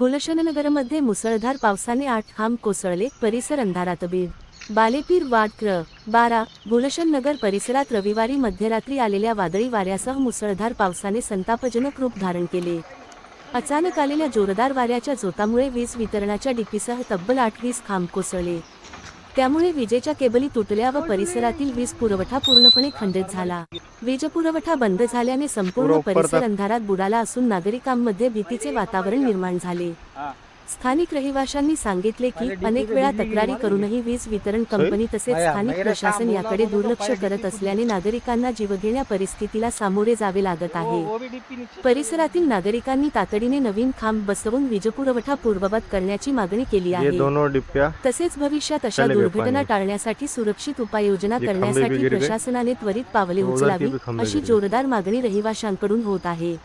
गुलशननगरमध्ये मुसळधार पावसाने आठ खांब कोसळले. परिसर अंधारात बीड. बालेपीर वाड क्र. बारा. गुलशन नगर परिसरात रविवारी मध्यरात्री आलेल्या वादळी वाऱ्यासह मुसळधार पावसाने संतापजनक रूप धारण केले. अचानक आलेल्या जोरदार वाऱ्याच्या जोतामुळे वीज वितरणाच्या डिपीसह तब्बल आठ वीस खांब कोसळले. त्यामुळे विजेच्या केबली तुटल्या व परिसरातील वीज पुरवठा पूर्णपणे खंडित झाला. वीज पुरवठा बंद झाल्याने संपूर्ण परिसर अंधारात बुडाला असून नागरिकांमध्ये भीतीचे वातावरण निर्माण झाले. स्थानिक रहिवाशांनी सांगितले की अनेक वेळा तक्रारी करूनही वीज वितरण कंपनी तसेच स्थानिक प्रशासन याकडे दुर्लक्ष करत असल्याने नागरिकांना जीवघेण्या परिस्थितीला सामोरे जावे लागत आहे. परिसरातील नागरिकांनी तातडीने नवीन खांब बसवून वीजपुरवठा पूर्ववत करण्याची मागणी केली आहे. तसेच भविष्यात अशा दुर्घटना. टाळण्यासाठी सुरक्षित उपाययोजना करण्यासाठी. प्रशासनाने त्वरित पावले उचलावी अशी. जोरदार मागणी रहिवाशांकडून होत आहे.